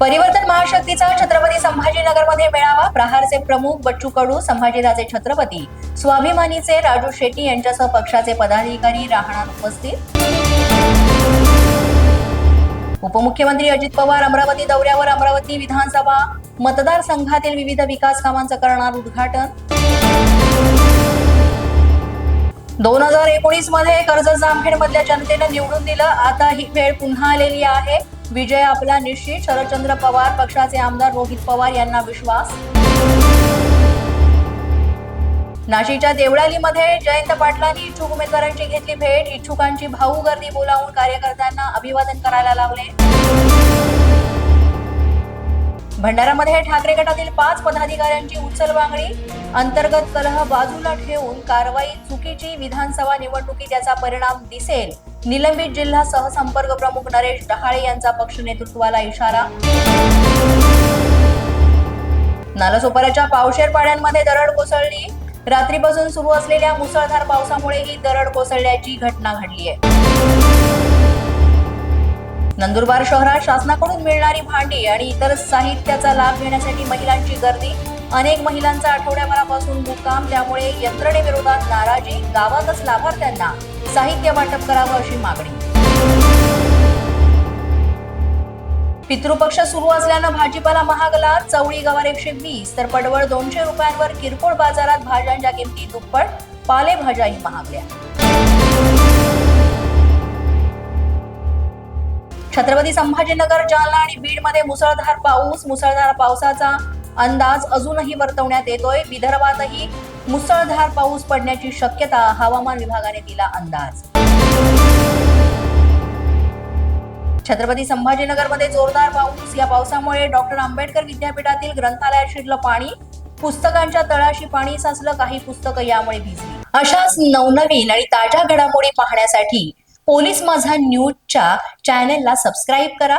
परिवर्तन महाशक्तीचा छत्रपती संभाजीनगरमध्ये मेळावा प्रहारचे प्रमुख बच्चू कडू संभाजीराजे छत्रपती स्वाभिमानीचे राजू शेट्टी यांच्यासह पक्षाचे पदाधिकारी राहणार उपस्थित. उपमुख्यमंत्री अजित पवार अमरावती दौऱ्यावर अमरावती विधानसभा मतदारसंघातील विविध विकास कामांचं करणार उद्घाटन. दोन हजार एकोणीसमध्ये कर्जत जामखेड मधल्या जनतेनं निवडून दिलं आता ही वेळ पुन्हा आलेली आहे. विजय आपला निश्चित. शरदचंद्र पवार पक्षाचे आमदार रोहित पवार यांना विश्वास. नाशिकच्या देवळालीमध्ये जयंत पाटलांनी इच्छुक उमेदवारांची घेतली भेट. इच्छुकांची भाऊ गर्दी बोलावून कार्यकर्त्यांना अभिवादन करायला लावले भंडारामध्ये ठाकरे गटातील पाच पदाधिकाऱ्यांची उचलबांगडी अंतर्गत कलह बाजूला ठेवून कारवाई चुकीची. विधानसभा निवडणुकीत याचा परिणाम दिसेल. निलंबित जिल्हा सहसंपर्क प्रमुख नरेश डहाळे यांचा पक्ष नेतृत्वाला इशारा. नालासोपाऱ्याच्या पावशेर पाड्यांमध्ये दरड कोसळली. रात्रीपासून सुरू असलेल्या मुसळधार पावसामुळे ही दरड कोसळल्याची घटना घडली आहे. नंदुरबार शहरात शासनाकडून मिळणारी भांडी आणि इतर साहित्याचा लाभ घेण्यासाठी महिलांची गर्दी. अनेक महिलांचा आठवड्याभरापासून मुक्काम त्यामुळे यंत्रणेविरोधात नाराजी गावातच लाभार्थ्यांना साहित्य वाटप करावं अशी मागणी. पितृपक्ष सुरू असल्यानं भाजीपाला महागला चवळी गवार एकशे वीस तर पडवळ दोनशे रुपयांवर किरकोळ बाजारात भाज्यांच्या किमती दुप्पट पालेभाज्याही महागल्या. छत्रपती संभाजीनगर जालना आणि बीडमध्ये मुसळधार पाऊस मुसळधार पावसाचा अंदाज अजूनही वर्तवण्यात येतोय. विदर्भातही मुसळधार पाऊस पडण्याची शक्यता हवामान विभागाने दिला अंदाज. छत्रपती संभाजीनगरमध्ये जोरदार पाऊस. या पावसामुळे डॉक्टर आंबेडकर विद्यापीठातील ग्रंथालयात शिरलं पाणी. पुस्तकांच्या तळाशी पाणी साचलं काही पुस्तकं यामुळे भिजली. अशाच नवनवीन आणि ताज्या घडामोडी पाहण्यासाठी पोलीस माझा न्यूजच्या चॅनेलला सबस्क्राईब करा.